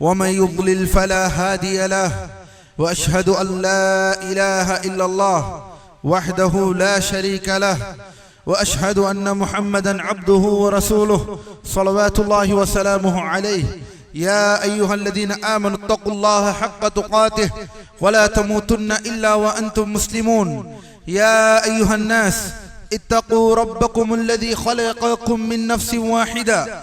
ومن يضلل فلا هادي له وأشهد أن لا إله إلا الله وحده لا شريك له وأشهد أن محمدا عبده ورسوله صلوات الله وسلامه عليه. يا أيها الذين آمنوا اتقوا الله حق تقاته ولا تموتن إلا وأنتم مسلمون. يا أيها الناس اتقوا ربكم الذي خلقكم من نفس واحدة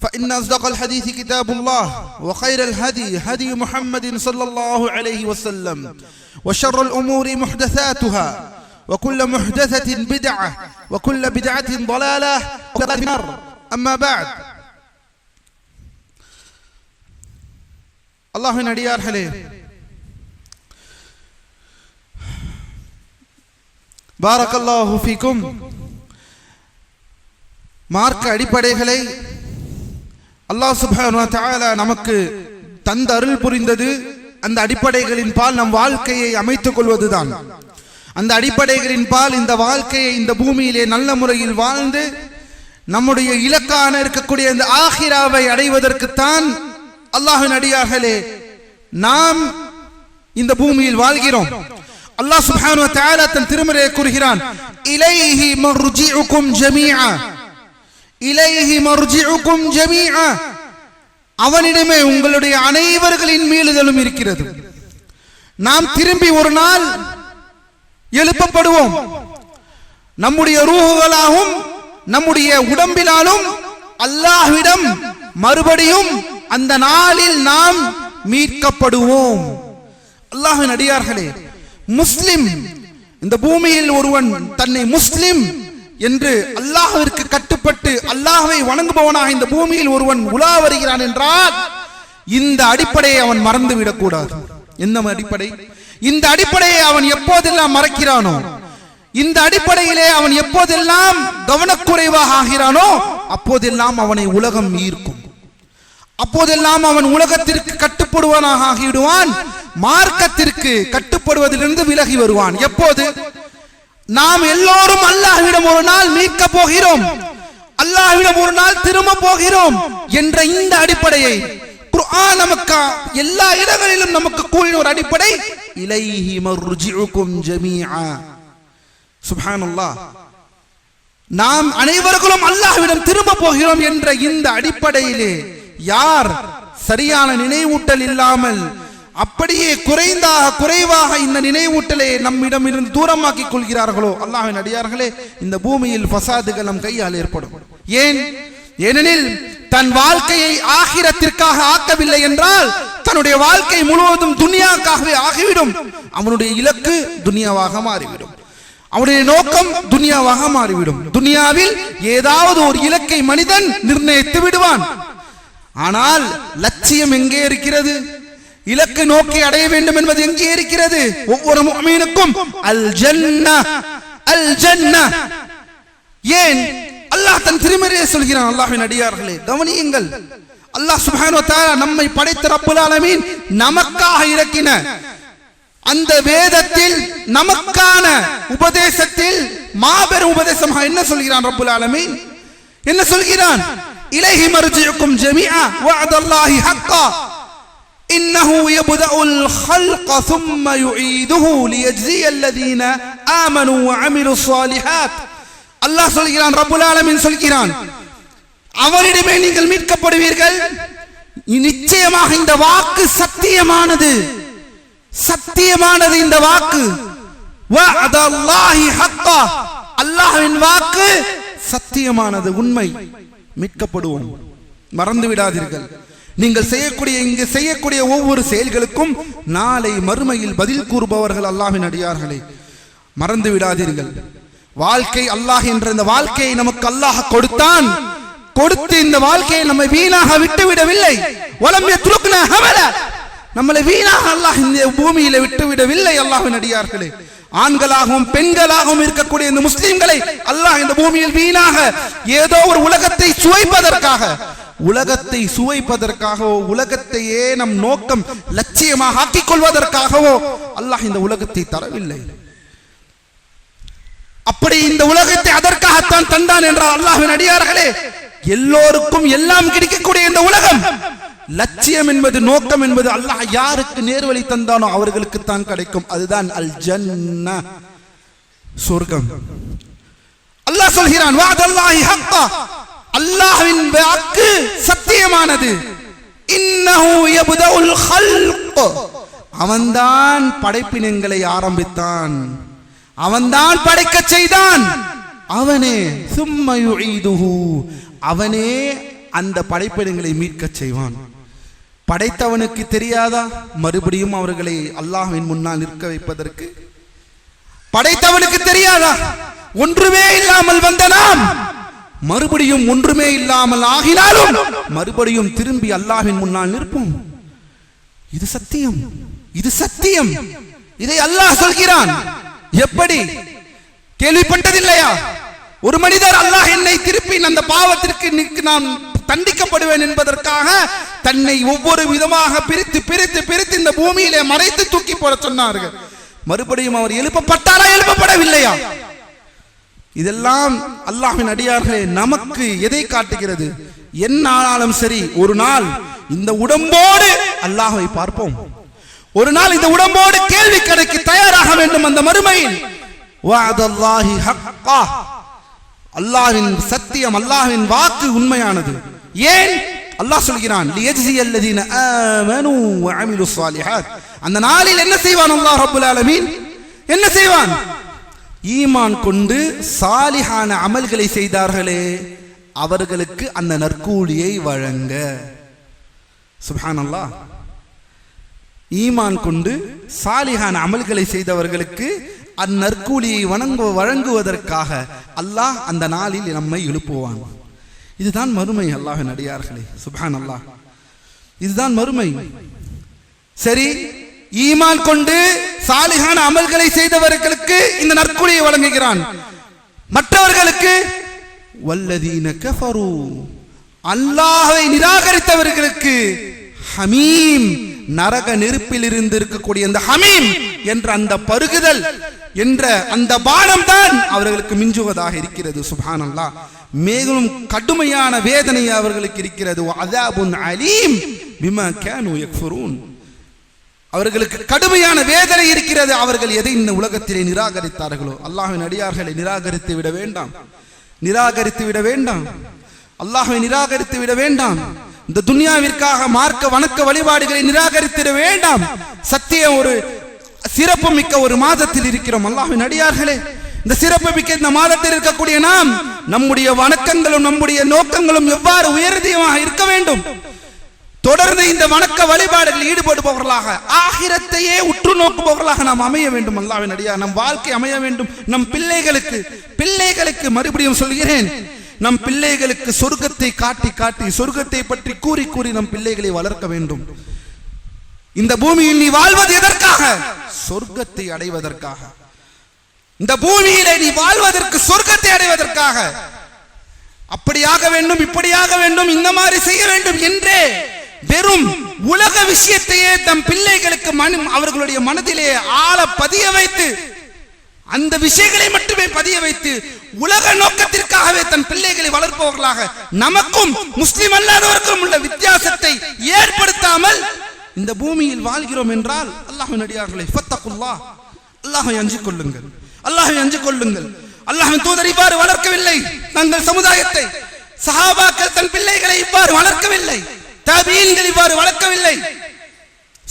فإن أصدق الحديث كتاب الله وخير الهدي هدي محمد صلى الله عليه وسلم وشر الأمور محدثاتها وكل محدثة بدعة وكل بدعة ضلالة وكل نار أما بعد அல்லாஹின் அடியார்களே பாரக்கல்லாஹு ஃபீக்கும் மார்க்க அடிப்படைகளை அல்லாஹ் சுப்ஹானஹு நமக்கு தந்த அருள் புரிந்தது. அந்த அடிப்படைகளின் பால் நம் வாழ்க்கையை அமைத்துக் கொள்வதுதான். அந்த அடிப்படைகளின் பால் இந்த வாழ்க்கையை இந்த பூமியிலே நல்ல முறையில் வாழ்ந்து நம்முடைய இலக்கான இருக்கக்கூடிய இந்த ஆஹிராவை அடைவதற்குத்தான் அல்லாஹின் அடியாகலே நாம் இந்த பூமியில் வாழ்கிறோம். அல்லாஹ் சுப்ஹானஹு தன் திருமறையை கூறுகிறான் இலைஹி மர்ஜிஉக்கும் ஜமீஆ. இலைஹி மர்ஜிஉக்கும் ஜமீஆ. அவனிடமே உங்களுடைய அனைவர்களின் மீளுதலும் இருக்கிறது. நாம் திரும்பி ஒரு நாள் எழுப்பப்படுவோம். நம்முடைய ரூஹுகளாகவும் நம்முடைய உடம்பினாலும் அல்லாஹ்விடம் மறுபடியும் அந்த நாளில் நாம் மீட்கப்படுவோம். அல்லாஹின் அடியார்களே முஸ்லிம் இந்த பூமியில் ஒருவன் தன்னை முஸ்லிம் என்று அல்லாஹிற்கு கட்டுப்பட்டு அல்லாஹை வணங்குபவனாக இந்த பூமியில் ஒருவன் உலா வருகிறான் என்றால் இந்த அடிப்படையை அவன் மறந்து விடக்கூடாது. என்ன அடிப்படை? இந்த அடிப்படையை அவன் எப்போதெல்லாம் மறக்கிறானோ இந்த அடிப்படையிலே அவன் எப்போதெல்லாம் கவனக்குறைவாக ஆகிறானோ அப்போதெல்லாம் அவனை உலகம் ஈர்க்கும். அப்போதெல்லாம் அவன் உலகத்திற்கு கட்டுப்படுவனாக ஆகிவிடுவான் மார்க்கத்திற்கு கட்டுப்படுவதிலிருந்து விலகி வருவான். எப்போது? நாம் எல்லோரும் அல்லாஹ்விடம் ஒரு நாள் மீட்க போகிறோம். அல்லாஹ்விடம் ஒரு நாள் திரும்ப போகிறோம் என்ற இந்த அடிப்படையை குர்ஆன் நமக்கு எல்லா இடங்களிலும் நமக்கு கூறின ஒரு அடிப்படை இலைஹி மர்ஜிஉக்கும் ஜமீஆ. சுப்ஹானல்லாஹ். நாம் அனைவர்களும் அல்லாஹ்விடம் திரும்ப போகிறோம் என்ற இந்த அடிப்படையிலே யார் சரியான நினைவூட்டல் இல்லாமல் அப்படியே குறைந்தாக குறைவாக இந்த நினைவூட்டலை நம்மிடம் இருந்து தூரமாக்கிக் கொள்கிறார்களோ? அல்லாஹின் அடியார்களே இந்த பூமியில் பசாதுகள் நம் கையால் ஏற்படும். ஏன்? ஏனெனில் தன் வாழ்க்கையை ஆகிரத்திற்காக ஆக்கவில்லை என்றால் தன்னுடைய வாழ்க்கை முழுவதும் துனியாக்காகவே ஆகிவிடும். அவனுடைய இலக்கு துனியாவாக மாறிவிடும். அவனுடைய நோக்கம் துனியாவாக மாறிவிடும். துனியாவில் ஏதாவது ஒரு இலக்கை மனிதன் நிர்ணயித்து விடுவான். ஆனால் லட்சியம் எங்கே இருக்கிறது? இலக்கு நோக்கி அடைய வேண்டும் என்பது எங்கே இருக்கிறது? ஒவ்வொரு முஃமினுக்கும் அல் ஜன்னா அல் ஜன்னா ஏன்? அல்லாஹ் தன் திருமறையை சொல்கிறான். அல்லாஹின் அடியார்களே கவனியுங்கள். அல்லாஹ் சுப்ஹானஹு தஆலா நம்மை படைத்த ரப்புல் ஆலமீன் நமக்காக இறக்கின. அந்த வேதத்தில் நமக்கான உபதேசத்தில் மாபெரும் உபதேசமாக என்ன சொல்கிறான் ரப்புல் ஆலமீன்? என்ன சொல்கிறான்? இலஹி மர்ஜிஉக்கும் ஜமீஆ வஅதல்லாஹி ஹக்கா. إنه يبدأ الخلق ثم يعيده ليجزي الذين آمنوا وعملوا الصالحات அல்லாஹ் சொல்கிறான் ரப்புல் ஆலமீன் சொல்கிறான் அவரிடமே நீங்கள் மீட்கப்படுவீர்கள் நிச்சயமாக இந்த வாக்கு சத்தியமானது சத்தியமானது இந்த வாக்கு வஅதல்லாஹி ஹக்கா அல்லாஹ்வின் வாக்கு சத்தியமானது உண்மை மீட்கப்படுவோம் மறந்து விடாதீர்கள் நீங்கள் செய்யக்கூடிய இங்கு செய்யக்கூடிய ஒவ்வொரு செயல்களுக்கும் நாளை மறுமையில் பதில் கூறுபவர்கள் அல்லாஹின் அடியார்களே. மறந்து விடாதீர்கள். வாழ்க்கை அல்லாஹ் என்ற இந்த வாழ்க்கையை நமக்கு அல்லாஹ் கொடுத்தான். கொடுத்து இந்த வாழ்க்கையை நம்ம வீணாக விட்டு விடவில்லை. நம்மளை வீணாக அல்லாஹ் இந்த பூமியில விட்டு விடவில்லை அல்லாஹ்வின் அடியார்களே. ஆண்களாகவும் பெண்களாகவும் இருக்கக்கூடிய இந்த முஸ்லிம்களை அல்லாஹ் இந்த பூமியில் வீணாக ஏதோ ஒரு உலகத்தை சுவைப்பதற்காக உலகத்தை சுவைப்பதற்காகவோ உலகத்தையே நம் நோக்கம் லட்சியமாக ஆக்கிக் கொள்வதற்காகவோ அல்லாஹ் இந்த உலகத்தை தரவில்லை. அப்படி இந்த உலகத்தை அதற்காகத்தான் தந்தான் என்றால் அல்லாஹின் அடியார்களே எல்லோருக்கும் எல்லாம் கிடைக்கக்கூடிய இந்த உலகம் லட்சியம் என்பது நோக்கம் என்பது அல்லாஹ் யாருக்கு நேர்வழி தந்தானோ அவர்களுக்கு தான் கிடைக்கும். அதுதான் அல் ஜன்ன சொர்க்கம். அல்லாஹ் சொல்கிறான் வாதல்லாஹி ஹக்கா. அல்லாஹ்வின் வாக்கு சத்தியமானது. இன்னஹு யப்தஉல் ஹல்க் அவன்தான் படைப்பினங்களை ஆரம்பித்தான். அவன்தான் படைக்கச் செய்தான். அவனே சும்மா யுஈதுஹு. அவனே அந்த படைப்பினங்களை மீட்கச் செய்வான். படைத்தவனுக்கு தெரியாதா? மறுபடியும் அவர்களை அல்லாஹ்வின் முன்னால் நிற்க வைப்பதற்கு. படைத்தவனுக்கு தெரியாதா? ஒன்றுமே இல்லாமல் வந்த நாம் மறுபடியும் ஒன்றுமே இல்லாமல் ஆகினாலும் மறுபடியும் திரும்பி அல்லாஹின் முன்னால் நிற்போம். இது சத்தியம். இது சத்தியம். இதை அல்லாஹ் சொல்கிறான். எப்படி? கேள்விப்பட்டதில்லையா? ஒரு மனிதர் அல்லாஹ் என்னை திருப்பி அந்த பாவத்திற்கு நான் தண்டிக்கப்படுவேன் என்பதற்காக தன்னை ஒவ்வொரு விதமாக பிரித்து பிரித்து பிரித்து இந்த பூமியிலே மறைத்து தூக்கி போட சொன்னார்கள். மறுபடியும் அவர் எழுப்பப்பட்டாரா? எழுப்பப்படவில்லையா? இதெல்லாம் அல்லாஹின் அடியார்களே நமக்கு எதை காட்டுகிறது? என்ன ஆனாலும் சரி ஒரு நாள் இந்த உடம்போடு அல்லாஹை பார்ப்போம். ஒரு நாள் இந்த உடம்போடு கேள்வி கடைக்கு தயாராக வேண்டும் அந்த மறுமையில். அல்லாஹின் ஹக்கா. சத்தியம் அல்லாஹின் வாக்கு உண்மையானது. ஏன்? அல்லாஹ் சொல்கிறான் அந்த நாளில் என்ன செய்வான் அல்லாஹ் ரப்பல் ஆலமீன்? என்ன செய்வான்? ஈமான் கொண்டு சாலிஹான அமல்களை செய்தார்களே அவர்களுக்கு அந்த நற்கூலியை வழங்க. சுப்ஹானல்லாஹ். ஈமான் கொண்டு சாலிஹான அமல்களை செய்தவர்களுக்கு அந்நற்கூலியை வணங்கு வழங்குவதற்காக அல்லாஹ் அந்த நாளில் நம்மை எழுப்புவான். இதுதான் மறுமை அல்லாஹ் நடிகார்களே சுபான் அல்லாஹ் இதுதான் மறுமை. சரி ஈமான் கொண்டு சாலிகான அமல்களை செய்தவர்களுக்கு இந்த நற்கூலியை வழங்குகிறான். மற்றவர்களுக்கு வல்லதீன கஃபரு. அல்லாஹை நிராகரித்தவர்களுக்கு ஹமீம் நரக நெருப்பில் இருந்து இருக்கக்கூடிய அந்த ஹமீம் என்ற அந்த பருகுதல் என்ற அந்த பானம் தான் அவர்களுக்கு மிஞ்சுவதாக இருக்கிறது சுபானல்லா மேலும் கடுமையான வேதனை அவர்களுக்கு இருக்கிறது. அலீம் பிமா கேனு எக்ஃபுரூன் அவர்களுக்கு கடுமையான வேதனை இருக்கிறது. அவர்கள் எதை இந்த உலகத்திலே நிராகரித்தார்களோ? அல்லாஹின் அடியார்களை நிராகரித்து விட வேண்டாம். நிராகரித்து விட வேண்டாம். அல்லாஹை நிராகரித்து விட வேண்டாம். இந்த துன்யாவிற்காக மார்க்க வணக்க வழிபாடுகளை நிராகரித்திட வேண்டாம். சத்தியம் ஒரு சிறப்பு மிக்க ஒரு மாதத்தில் இருக்கிறோம். அல்லாஹின் அடியார்களே இந்த சிறப்பு மிக்க இந்த மாதத்தில் இருக்கக்கூடிய நாம் நம்முடைய வணக்கங்களும் நம்முடைய நோக்கங்களும் எவ்வாறு உயர்தியமாக இருக்க வேண்டும்? தொடர்ந்து இந்த வணக்க வழிபாடுகளில் ஈடுபடுபவர்களாக ஆகிரத்தையே உற்று நோக்குபவர்களாக நாம் அமைய வேண்டும் அல்லாவின் அடியா நம் வாழ்க்கை அமைய வேண்டும். நம் பிள்ளைகளுக்கு பிள்ளைகளுக்கு மறுபடியும் சொல்கிறேன் நம் பிள்ளைகளுக்கு சொர்க்கத்தை காட்டி காட்டி சொர்க்கத்தை பற்றி கூறி கூறி நம் பிள்ளைகளை வளர்க்க வேண்டும். இந்த பூமியில் நீ வாழ்வது எதற்காக? சொர்க்கத்தை அடைவதற்காக. இந்த பூமியிலே நீ வாழ்வதற்கு சொர்க்கத்தை அடைவதற்காக. அப்படியாக வேண்டும் இப்படியாக வேண்டும் இந்த மாதிரி செய்ய வேண்டும் என்றே வெறும் உலக விஷயத்தையே தம் பிள்ளைகளுக்கு மனு அவர்களுடைய மனதிலே ஆழ பதிய வைத்து அந்த விஷயங்களை மட்டுமே பதிய வைத்து உலக நோக்கத்திற்காகவே தன் பிள்ளைகளை வளர்ப்பவர்களாக நமக்கும் முஸ்லிம் அல்லாதவருக்கும் உள்ள வித்தியாசத்தை ஏற்படுத்தாமல் இந்த பூமியில் வாழ்கிறோம் என்றால் அல்லாஹின் அடியார்களை ஃபத்தகுல்லா. அல்லாஹை அஞ்சு கொள்ளுங்கள். அல்லாஹை அஞ்சு கொள்ளுங்கள். அல்லாஹின் தூதர் இவ்வாறு வளர்க்கவில்லை. தங்கள் சமுதாயத்தை சஹாபாக்கள் தன் பிள்ளைகளை இவ்வாறு வளர்க்கவில்லை. தபீன்கள் இவ்வாறு வளர்க்கவில்லை.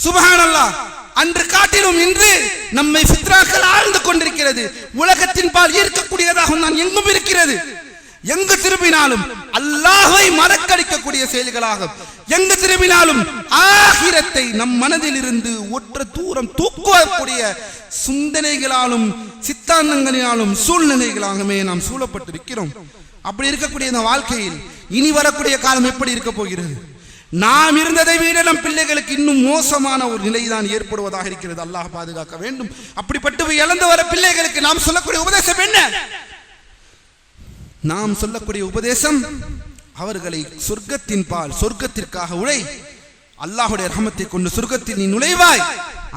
சுபஹான் அல்லாஹ் அன்று காட்டிலும் இன்று நம்மை சித்ராக்கள் ஆழ்ந்து கொண்டிருக்கிறது. உலகத்தின் பால் ஈர்க்கக்கூடியதாக நான் எங்கும் இருக்கிறது. எங்கு திரும்பினாலும் அல்லாஹை மறக்கடிக்கக்கூடிய செயல்களாக எங்கு திரும்பினாலும் ஆகிரத்தை நம் மனதில் இருந்து ஒற்ற தூரம் தூக்கக்கூடிய சிந்தனைகளாலும் சித்தாந்தங்களினாலும் சூழ்நிலைகளாகவே நாம் சூழப்பட்டிருக்கிறோம். அப்படி இருக்கக்கூடிய இந்த வாழ்க்கையில் இனி வரக்கூடிய காலம் எப்படி இருக்க போகிறது? நாம் இருந்ததை விட நம் பிள்ளைகளுக்கு இன்னும் மோசமான ஒரு நிலைதான் ஏற்படுவதாக இருக்கிறது. அல்லாஹ் பாதுகாக்க வேண்டும். அப்படிப்பட்டு இழந்து வர பிள்ளைகளுக்கு நாம் சொல்லக்கூடிய உபதேசம் என்ன? நாம் சொல்லக்கூடிய உபதேசம் அவர்களை சொர்க்கத்தின் பால் சொர்க்கத்திற்காக உழை. அல்லாஹுடைய ரஹமத்தை கொண்டு சொர்க்கத்தில் நீ நுழைவாய்.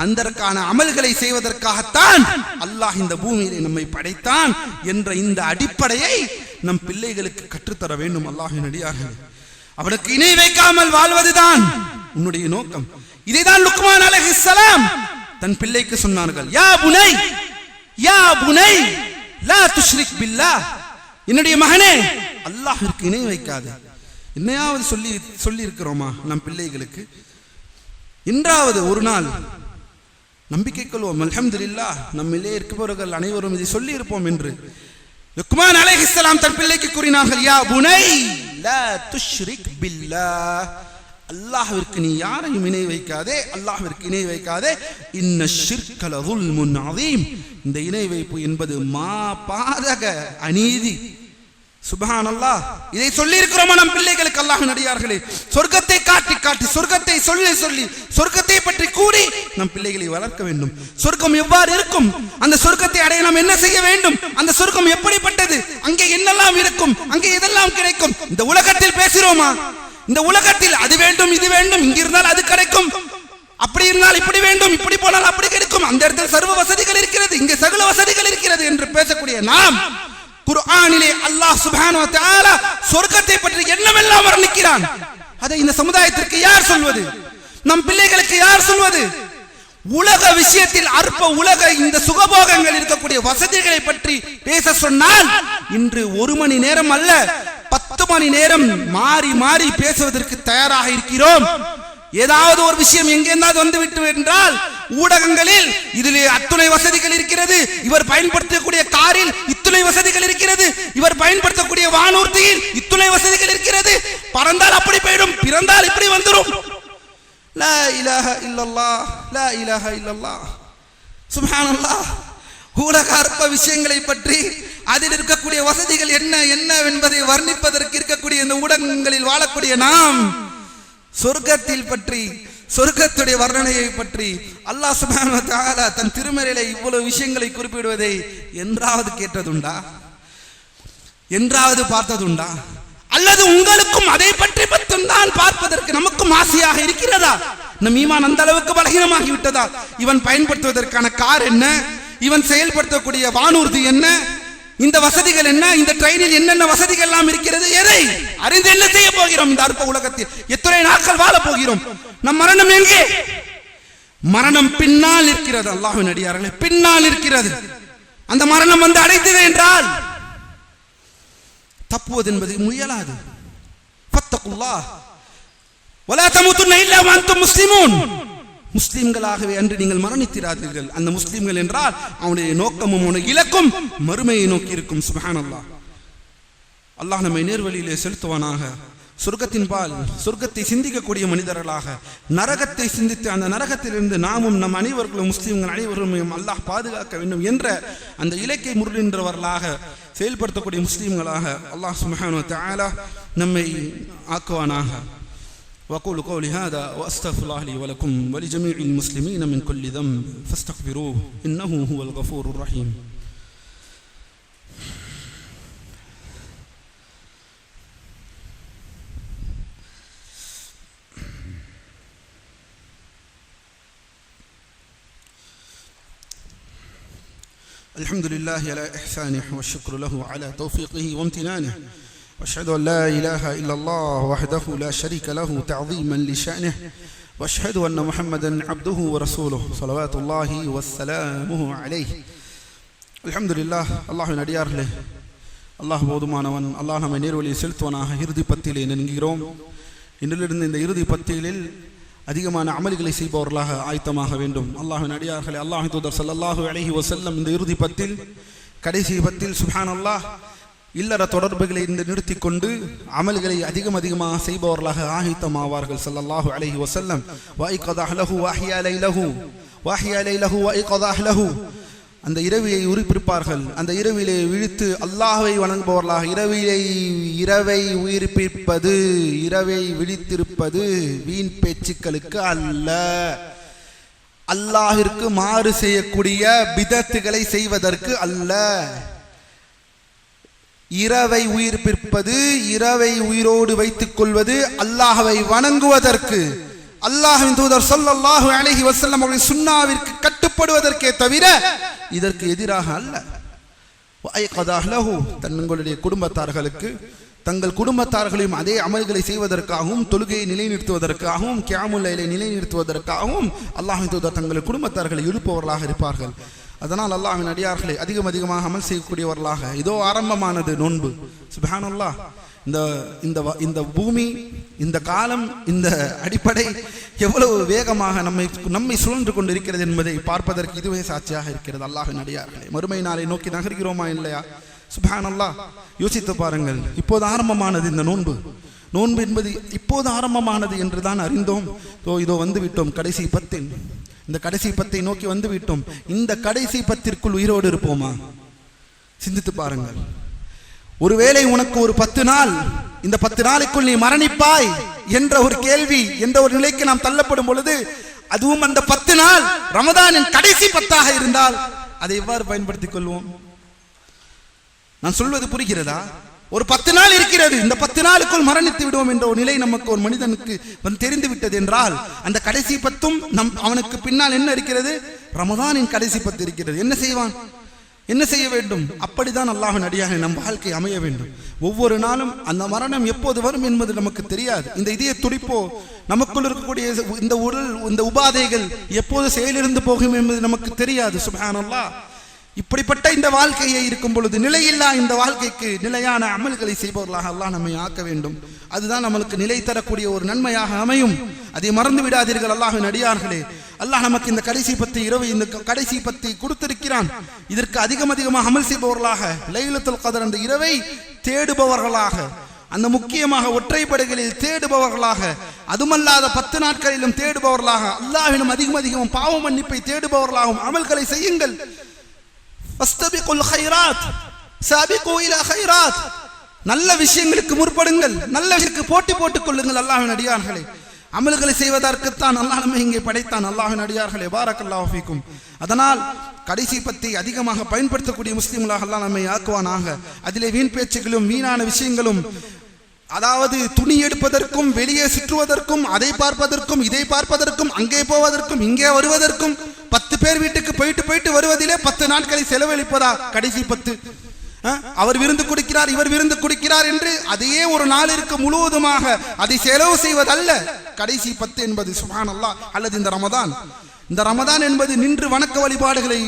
அந்தற்கான அமல்களை செய்வதற்காகத்தான் அல்லாஹ் இந்த பூமியிலே நம்மை படைத்தான் என்ற இந்த அடிப்படையை நம் பிள்ளைகளுக்கு கற்றுத்தர வேண்டும். அல்லாஹின் அடியார்கள். அவளுக்கு இணை வைக்காமல் வாழ்வதுதான் உன்னுடைய நோக்கம். இதைதான் லுக்மான் அலைஹிஸ்ஸலாம் தன் பிள்ளைக்கு சொன்னார்கள். யா புனை யா புனை லா துஷ்ரிக் பில்லா என்னுடைய மகனே அல்லாஹ்விற்கு இணை வைக்காது. என்னையாவது சொல்லி சொல்லி இருக்கிறோமா நம் பிள்ளைகளுக்கு? இன்றாவது ஒரு நாள் நம்பிக்கை கொள்வோம். அல்ஹம்துலில்லாஹ் நம்மிலே இருப்பவர்கள் அனைவரும் இதை சொல்லி இருப்போம் என்று. லுக்மான் அலைஹிஸ்ஸலாம் தன் பிள்ளைக்கு கூறினார்கள் யா புனை லா துஷ்ரிக் பில்ல அல்லாஹிற்கு நீ யாரையும் இணை வைக்காதே அல்லாஹிற்கு இணை வைக்காதே. இன்ன ஷிர்கல ظுல்முன் இந்த இணை வைப்பு என்பது மா பாதக அநீதி. சுபஹான் இதை சொல்லி இருக்கிறோமா நம் பிள்ளைகளுக்கு? அல்லாஹ் நடிகார்களே சொர்க்கத்தை காட்டி காட்டி சொர்க்கத்தை சொல்லி சொல்லி சொர்க்கத்தை பற்றி கூறி நம் பிள்ளைகளை வளர்க்க வேண்டும். சொர்க்கம் எவ்வாறு இருக்கும்? அந்த சொர்க்கத்தை அடைய நாம் என்ன செய்ய வேண்டும்? அந்த சொர்க்கம் எப்படிப்பட்டது? அங்கே என்னெல்லாம் இருக்கும்? அங்கே எதெல்லாம் கிடைக்கும்? இந்த உலகத்தில் பேசுகிறோமா? இந்த உலகத்தில் அது வேண்டும் இது வேண்டும் இங்க இருந்தால் அது கிடைக்கும். அப்படி இருந்தால் இப்படி வேண்டும் இப்படி போனால் அப்படி கிடைக்கும். அந்த இடத்துல சர்வ வசதிகள் இருக்கிறது இங்கே சகல வசதிகள் இருக்கிறது என்று பேசக்கூடிய நாம் குர்ஆனிலே அல்லாஹ் சுப்ஹானஹு வ தஆலா சொர்க்கத்தை பற்றி என்னவெல்லாம் வர்ணிக்கிறான் அதை இந்த சமுதாயத்திற்கு யார் சொல்வது? நம் பிள்ளைகளுக்கு யார் சொல்வது? உலக விஷயத்தில் அற்ப உலக இந்த சுகபோகங்கள் இருக்கக்கூடிய வசதிகளை பற்றி பேச சொன்னால் இன்று ஒரு மணி நேரம் அல்ல பத்து மணி நேரம் மாறி மாறி பேசுவதற்கு தயாராக இருக்கிறோம். ஏதாவது ஒரு விஷயம் எங்கேயாவது வந்து விட்டு என்றால் ஊடகங்களில் இதில் அத்துணை வசதிகள் இருக்கிறது. இவர் பயன்படுத்தக்கூடிய காரில் இத்துணை வசதிகள் இருக்கிறது. இவர் பயன்படுத்தக்கூடிய வானூர்தியில் இத்துணை வசதிகள் இருக்கிறது. பறந்தால் அப்படி போயிடும் பிறந்தால் இப்படி வந்துடும் லா இலாஹ இல்லல்லா லா இலாஹ இல்லல்லா சுபஹானல்லா ஊடக அற்ப விஷயங்களை பற்றி அதில் இருக்கக்கூடிய வசதிகள் என்ன என்ன என்பதை வர்ணிப்பதற்கு இருக்கக்கூடிய இந்த ஊடகங்களில் வாழக்கூடிய நாம் சொர்க்கத்தில் பற்றி சொர்க்கத்துடைய வர்ணனையை பற்றி அல்லாஹ் சுபான தன் திருமறையில இவ்வளவு விஷயங்களை குறிப்பிடுவதை என்றாவது கேட்டதுண்டா? என்றாவது பார்த்ததுண்டா? அல்லது உங்களுக்கும் அதை பற்றி மட்டும்தான் பார்ப்பதற்கு நமக்கும் ஆசையாக இருக்கிறதா? நம் ஈமான் அந்த அளவுக்கு பலகீனமாகி விட்டதா இவன் பயன்படுத்துவதற்கான கார் என்ன? இவன் செயல்படுத்தக்கூடிய வானூர்தி என்ன? இந்த வசதிகள் என்ன? இந்த ட்ரெயினில் என்னென்ன வசதிகள் எல்லாம் இருக்கிறது? எதை? அறிந்து என்ன செய்ய போகிறோம்? இந்த அற்ப உலகத்தில் எத்தனை நாட்கள் வாழ போகிறோம்? நம் மரணம் எங்கே? மரணம் பின்னால் இருக்கிறது அல்லாஹ்வின் அடியார்களே பின்னால் இருக்கிறது. அந்த மரணம் வந்து அடைத்தது என்றால் தப்புவது என்பது முயலாது. ஃபத்தகுல்லாஹ். வலா தமுத்துன்ன இல்லா வஅன்தும் முஸ்லிமூன். முஸ்லிம்களாகவே அன்று நீங்கள் மரணித்திராதீர்கள். அந்த முஸ்லிம்கள் என்றால் அவனுடைய நோக்கமும் அவனுடைய இலக்கும் மறுமையை நோக்கி இருக்கும். சுபஹானல்லாஹ். அல்லாஹ் நம்மை நேர்வழியிலே செலுத்துவானாக. சொர்க்கத்தின் பால் சொர்க்கத்தை சிந்திக்கக்கூடிய மனிதர்களாக நரகத்தை சிந்தித்து அந்த நரகத்திலிருந்து நாமும் நம் அனைவர்களும் முஸ்லீம்கள் அனைவரும் அல்லாஹ் பாதுகாக்க வேண்டும் என்ற அந்த இலக்கை முருளின்றவர்களாக செயல்படுத்தக்கூடிய முஸ்லீம்களாக அல்லாஹ் சுமஹானு வ நம்மை ஆக்குவானாக. وأقول قولي هذا وأستغفر الله لي ولكم ولجميع المسلمين من كل ذنب فاستغفروه إنه هو الغفور الرحيم. الحمد لله على إحسانه والشكر له على توفيقه وامتنانه. واشهد ان لا اله الا الله وحده لا شريك له تعظيما لشانه واشهد ان محمدا عبده ورسوله صلوات الله وسلامه عليه الحمد لله الله நடிகார்களே அல்லாஹ் போதுமானவன் அல்லாஹ் நம்மை நேர்வழியை செலுத்துவனாக இறுதி பத்தியிலே நிற்கிறோம் இன்றிலிருந்து இந்த இறுதி பத்தியிலில் அதிகமான அமல்களை செய்பவர்களாக ஆயத்தமாக வேண்டும் அல்லாஹின் அடியார்களே அல்லாஹ் தூதர் ஸல்லல்லாஹு அலைஹி வஸல்லம் இந்த இறுதி பத்தில் கடைசி பத்தில் சுப்ஹானல்லாஹ் இல்லற தொடர்புகளை இந்த நிறுத்தி கொண்டு அமல்களை அதிகம் அதிகமாக செய்பவர்களாக ஆகித்தம் ஆவார்கள் அலைஹி அலஹி வசல்லம் லஹு வாஹியா லைலஹு வாஹியா லைலஹு வாய்கதா அந்த இரவியை உயிர்ப்பிப்பார்கள் அந்த இரவிலே விழித்து அல்லாஹை வணங்குபவர்களாக இரவிலை இரவை உயிர்ப்பிப்பது இரவை விழித்திருப்பது வீண் பேச்சுக்களுக்கு அல்ல. அல்லாஹிற்கு மாறு செய்யக்கூடிய பிதத்துகளை செய்வதற்கு அல்ல. இரவை உயிர்ப்பிற்பது இரவை உயிரோடு வைத்துக் கொள்வது அல்லாஹவை வணங்குவதற்கு அல்லாஹின் தூதர் ஸல்லல்லாஹு அழகி வசல்லம் அவர்களின் சுண்ணாவிற்கு கட்டுப்படுவதற்கே தவிர இதற்கு எதிராக அல்ல. தங்களுடைய குடும்பத்தார்களுக்கு தங்கள் குடும்பத்தார்களையும் அதே அமல்களை செய்வதற்காகவும் தொழுகையை நிலைநிறுத்துவதற்காகவும் கியாமுல்லைலை நிலைநிறுத்துவதற்காகவும் அல்லாஹின் தூதர் தங்கள் குடும்பத்தார்களை இழுப்பவர்களாக இருப்பார்கள். அதனால் அல்லாஹின் அடியார்களை அதிகம் அதிகமாக அமல் செய்யக்கூடியவர்களாக. இதோ ஆரம்பமானது நோன்பு. சுபஹானுல்லா. இந்த இந்த வ- இந்த பூமி இந்த காலம் இந்த அடிப்படை எவ்வளவு வேகமாக நம்மை நம்மை சுழன்று கொண்டு இருக்கிறது என்பதை பார்ப்பதற்கு இதுவே சாட்சியாக இருக்கிறது அல்லாஹின் அடியார்களே. மறுமை நாளை நோக்கி நகர்கிறோமா இல்லையா? சுபஹானல்லாஹ் யோசித்து பாருங்கள். இப்போது ஆரம்பமானது இந்த நோன்பு. நோன்பு என்பது இப்போது ஆரம்பமானது என்று தான் அறிந்தோம். இதோ இதோ வந்துவிட்டோம் கடைசி பத்தின். இந்த கடைசி பத்தை நோக்கி வந்து விட்டோம் இந்த கடைசி பத்திற்குள் உயிரோடு இருப்போமா? சிந்தித்து பாருங்கள். ஒருவேளை உனக்கு ஒரு பத்து நாள் இந்த பத்து நாளைக்குள் நீ மரணிப்பாய் என்ற ஒரு கேள்வி என்ற ஒரு நிலைக்கு நாம் தள்ளப்படும் பொழுது அதுவும் அந்த பத்து நாள் ரமதானின் கடைசி பத்தாக இருந்தால் அதை எவ்வாறு பயன்படுத்திக் கொள்வோம்? நான் சொல்வது புரிகிறதா? ஒரு பத்து நாள் இருக்கிறது. இந்த பத்து நாளுக்குள் மரணித்து விடுவோம் என்ற ஒரு நிலை நமக்கு ஒரு மனிதனுக்கு வந்து தெரிந்து விட்டது என்றால் அந்த கடைசி பத்தும் நம் அவனுக்கு பின்னால் என்ன இருக்கிறது? ரமதானின் கடைசி பத்து இருக்கிறது. என்ன செய்வான்? என்ன செய்ய வேண்டும்? அப்படிதான் அல்லாஹ்வின் அடியாக நம் வாழ்க்கை அமைய வேண்டும். ஒவ்வொரு நாளும் அந்த மரணம் எப்போது வரும் என்பது நமக்கு தெரியாது. இந்த இதய துடிப்போ நமக்குள் இருக்கக்கூடிய இந்த உடல் இந்த உபாதைகள் எப்போது செயலிருந்து போகும் என்பது நமக்கு தெரியாது. சுப்ஹானல்லாஹ். இப்படிப்பட்ட இந்த வாழ்க்கையை இருக்கும் பொழுது நிலையில்லா இந்த வாழ்க்கைக்கு நிலையான அமல்களை செய்பவர்களாக அல்லாஹ் நம்மை ஆக்க வேண்டும். அதுதான் நம்மளுக்கு நிலை தரக்கூடிய ஒரு நன்மையாக அமையும். அதை மறந்து விடாதீர்கள் அல்லாஹின் அடியார்களே. அல்லாஹ் நமக்கு இந்த கடைசி பத்து இரவு இந்த கடைசி பத்தை கொடுத்திருக்கிறான். இதற்கு அதிகம் அதிகமாக அமல் செய்பவர்களாக லைலத்துல் கதர் அந்த இரவை தேடுபவர்களாக அந்த முக்கியமாக ஒற்றைப்படைகளில் தேடுபவர்களாக அதுமல்லாத பத்து நாட்களிலும் தேடுபவர்களாக அல்லாஹ்விடம் அதிகம் அதிகம் பாவ மன்னிப்பை தேடுபவர்களாகவும் அமல்களை செய்யுங்கள். ஃபஸ்தபிகுல் ஹைராத் சாபிகு இலா ஹைராத் நல்ல விஷயங்களுக்கு முற்படுங்கள். நல்ல விஷயத்துக்கு போட்டி போட்டுக் கொள்ளுங்கள் அல்லாஹ்வின் அடியார்களே. அமல்களை செய்வதற்குத்தான் அல்லாஹ் நம்மை இங்கே படைத்தான் அல்லாஹ்வின் அடியார்களே. பாரக்கல்லாஹு ஃபீக்கும். அதனால் கடைசி பத்தி அதிகமாக பயன்படுத்தக்கூடிய முஸ்லிம்களாக அல்லாஹ் நம்மை ஆக்குவானாக. அதிலே வீண் பேச்சுகளும் வீணான விஷயங்களும் அதாவது துணி எடுப்பதற்கும் வெளியே சுற்றுவதற்கும் அதை பார்ப்பதற்கும் இதை பார்ப்பதற்கும் அங்கே போவதற்கும் இங்கே வருவதற்கும் பேர் வீட்டுக்கு போயிட்டு போயிட்டு வருவதிலே பத்து நாட்களை செலவழிப்பதா? கடைசி பத்து. அவர் விருந்து கொடுக்கிறார் இவர் விருந்து கொடுக்கிறார் என்று அதையே ஒரு நாளிற்கு முழுவதுமாக அதை செலவு செய்வதல்ல. கடைசி பத்து என்பது சுபானல்லா அல்லது இந்த ரமதான். இந்த ரமதான் என்பது நின்று வணக்க வழிபாடுகளை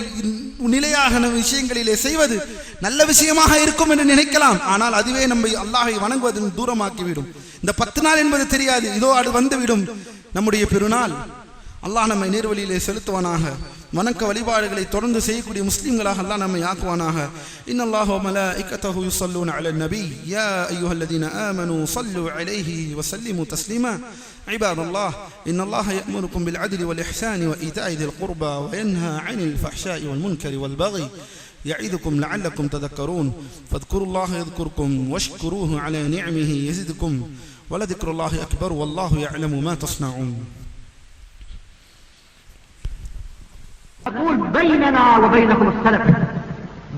நிலையாக விஷயங்களிலே செய்வது நல்ல விஷயமாக இருக்கும் என்று நினைக்கலாம். ஆனால் அதுவே நம்மை அல்லாஹை வணங்குவதன் தூரமாக்கிவிடும். இந்த பத்து நாள் என்பது தெரியாது. இதோ அது வந்துவிடும். நம்முடைய பெருநாள். அல்லாஹ் நம்மை நேர்வழியிலே செலுத்துவானாக. வணக்க வழிபாடுகளை தொடர்ந்து செய்யக்கூடிய முஸ்லிம்களாக அல்லாஹ் நம்மை ஆக்குவானாக இன்னல்லாஹு வமலாயிகத்தஹு யுஸல்லூன அலன் நபி யா அய்யுஹல்லதீன ஆமனூ ஸல்லு அலைஹி வஸல்லிமு தஸ்லீமா عباد الله إن الله يأمركم بالعدل والإحسان وإيتاء ذي القربى وينهى عن الفحشاء والمنكر والبغي يعظكم لعلكم تذكرون فاذكروا الله يذكركم واشكروه على نعمه يزدكم ولذكر الله أكبر والله يعلم ما تصنعون يقول بيننا وبينكم السلف.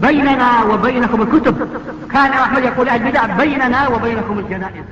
بيننا وبينكم الكتب. كان أحمد يقول البدع بيننا وبينكم الجنائز.